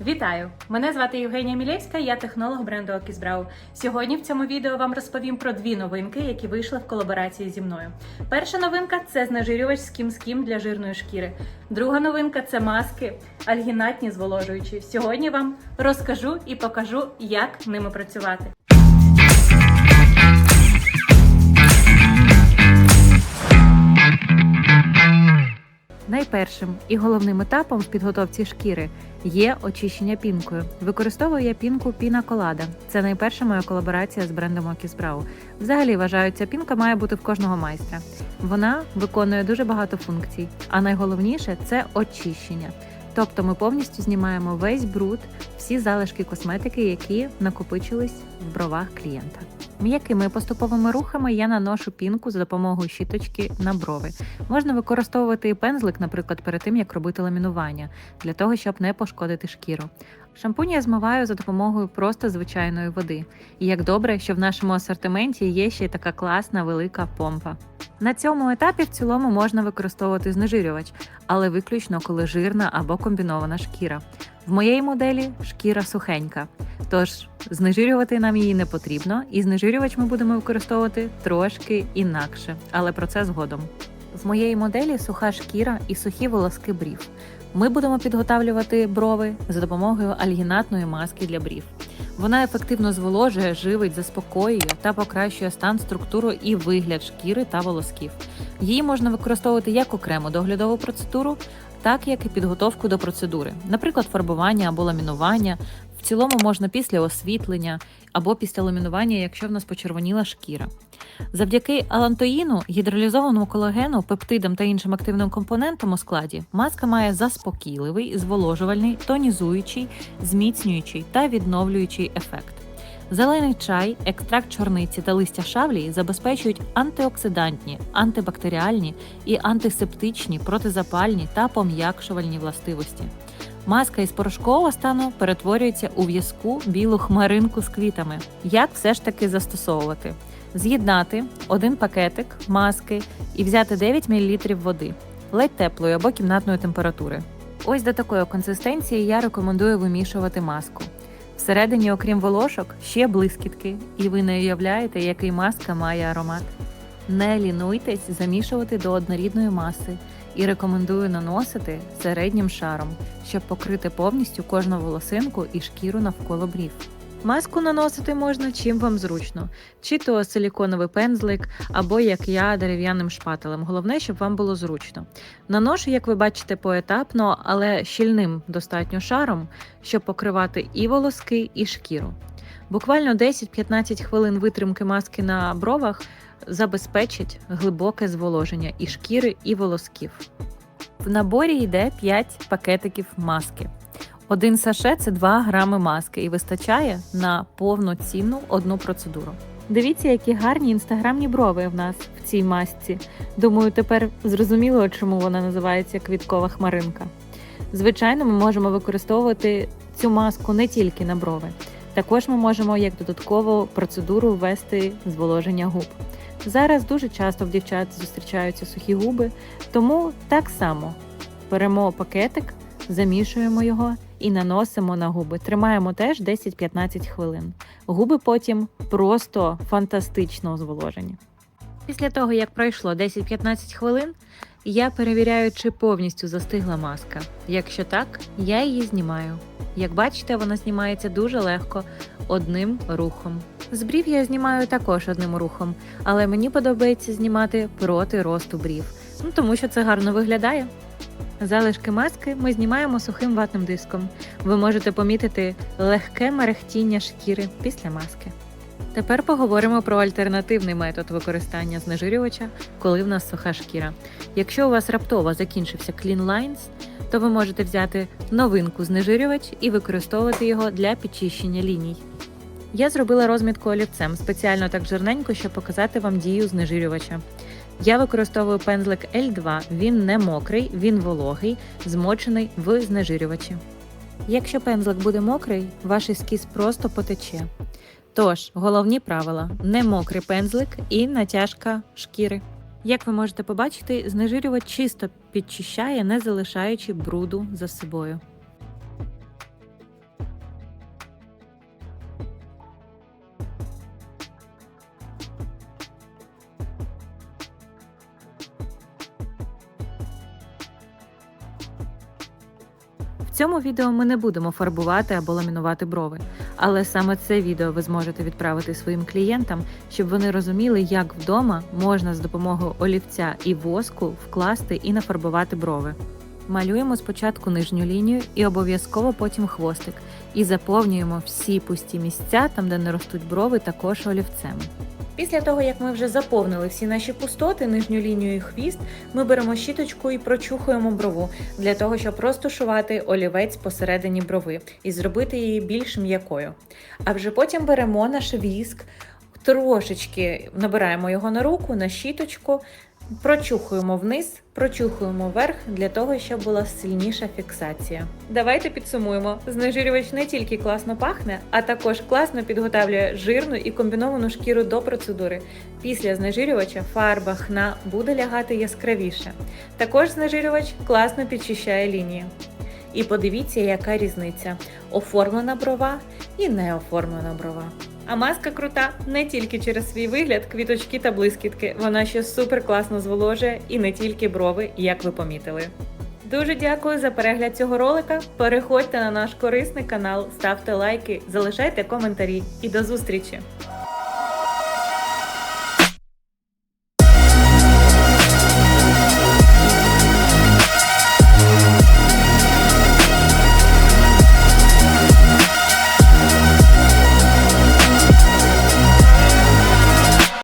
Вітаю! Мене звати Євгенія Мілєвська, я технолог бренду Окізбрау. Сьогодні в цьому відео вам розповім про дві новинки, які вийшли в колаборації зі мною. Перша новинка це знежирювач з Skim для жирної шкіри. Друга новинка це маски альгінатні зволожуючі. Сьогодні вам розкажу і покажу, як ними працювати. Найпершим і головним етапом в підготовці шкіри є очищення пінкою. Використовую я пінку Піна Колада. Це найперша моя колаборація з брендом Окісбрау. Взагалі вважаю, пінка має бути в кожного майстра. Вона виконує дуже багато функцій, а найголовніше це очищення. Тобто ми повністю знімаємо весь бруд, всі залишки косметики, які накопичились в бровах клієнта. М'якими поступовими рухами я наношу пінку за допомогою щіточки на брови. Можна використовувати і пензлик, наприклад, перед тим як робити ламінування, для того, щоб не пошкодити шкіру. Шампунь я змиваю за допомогою просто звичайної води. І як добре, що в нашому асортименті є ще й така класна велика помпа. На цьому етапі в цілому можна використовувати знежирювач, але виключно коли жирна або комбінована шкіра. В моєї моделі шкіра сухенька, тож знежирювати нам її не потрібно, і знежирювач ми будемо використовувати трошки інакше, але про це згодом. В моєї моделі суха шкіра і сухі волоски брів. Ми будемо підготавлювати брови за допомогою альгінатної маски для брів. Вона ефективно зволожує, живить, заспокоює та покращує стан, структуру і вигляд шкіри та волосків. Її можна використовувати як окрему доглядову процедуру, так як і підготовку до процедури, наприклад, фарбування або ламінування. Цілому можна після освітлення або після ламінування, якщо в нас почервоніла шкіра. Завдяки алантоїну, гідролізованому колагену, пептидам та іншим активним компонентам у складі, маска має заспокійливий, зволожувальний, тонізуючий, зміцнюючий та відновлюючий ефект. Зелений чай, екстракт чорниці та листя шавлії забезпечують антиоксидантні, антибактеріальні і антисептичні, протизапальні та пом'якшувальні властивості. Маска із порошкового стану перетворюється у в'язку білу хмаринку з квітами. Як все ж таки застосовувати? З'єднати один пакетик маски і взяти 9 мл води, ледь теплої або кімнатної температури. Ось до такої консистенції я рекомендую вимішувати маску. Всередині, окрім волошок, ще блискітки, і ви не уявляєте, який маска має аромат. Не лінуйтесь замішувати до однорідної маси і рекомендую наносити середнім шаром, щоб покрити повністю кожну волосинку і шкіру навколо брів. Маску наносити можна чим вам зручно, чи то силіконовий пензлик, або як я дерев'яним шпателем. Головне, щоб вам було зручно. Наношу, як ви бачите, поетапно, але щільним достатньо шаром, щоб покривати і волоски, і шкіру. Буквально 10-15 хвилин витримки маски на бровах забезпечить глибоке зволоження і шкіри, і волосків. В наборі йде 5 пакетиків маски. Один саше це 2 грами маски і вистачає на повноцінну одну процедуру. Дивіться, які гарні інстаграмні брови в нас в цій масці. Думаю, тепер зрозуміло, чому вона називається квіткова хмаринка. Звичайно, ми можемо використовувати цю маску не тільки на брови. Також ми можемо як додаткову процедуру ввести зволоження губ. Зараз дуже часто в дівчат зустрічаються сухі губи, тому так само беремо пакетик, замішуємо його і наносимо на губи. Тримаємо теж 10-15 хвилин. Губи потім просто фантастично зволожені. Після того, як пройшло 10-15 хвилин, я перевіряю, чи повністю застигла маска. Якщо так, я її знімаю. Як бачите, вона знімається дуже легко одним рухом. З брів я знімаю також одним рухом, але мені подобається знімати проти росту брів, ну тому що це гарно виглядає. Залишки маски ми знімаємо сухим ватним диском. Ви можете помітити легке мерехтіння шкіри після маски. Тепер поговоримо про альтернативний метод використання знежирювача, коли в нас суха шкіра. Якщо у вас раптово закінчився Clean Lines, то ви можете взяти новинку знежирювач і використовувати його для підчищення ліній. Я зробила розмітку олівцем спеціально так жирненько, щоб показати вам дію знежирювача. Я використовую пензлик L2, він не мокрий, він вологий, змочений в знежирювачі. Якщо пензлик буде мокрий, ваш ескіз просто потече. Тож, головні правила: не мокрий пензлик і натяжка шкіри. Як ви можете побачити, знежирювач чисто підчищає, не залишаючи бруду за собою. Цьому відео ми не будемо фарбувати або ламінувати брови, але саме це відео ви зможете відправити своїм клієнтам, щоб вони розуміли, як вдома можна з допомогою олівця і воску вкласти і нафарбувати брови. Малюємо спочатку нижню лінію і обов'язково потім хвостик, і заповнюємо всі пусті місця, там де не ростуть брови, також олівцем. Після того, як ми вже заповнили всі наші пустоти, нижню лінію і хвіст, ми беремо щіточку і прочухуємо брову для того, щоб розташувати олівець посередині брови і зробити її більш м'якою. А вже потім беремо наш віск, трошечки набираємо його на руку, на щіточку, прочухуємо вниз, прочухуємо вверх для того, щоб була сильніша фіксація. Давайте підсумуємо. Знежирювач не тільки класно пахне, а також класно підготавлює жирну і комбіновану шкіру до процедури. Після знежирювача фарба хна буде лягати яскравіше. Також знежирювач класно підчищає лінії. І подивіться, яка різниця: оформлена брова і неоформлена брова. А маска крута не тільки через свій вигляд, квіточки та блискітки. Вона ще супер класно зволожує і не тільки брови, як ви помітили. Дуже дякую за перегляд цього ролика. Переходьте на наш корисний канал, ставте лайки, залишайте коментарі і до зустрічі!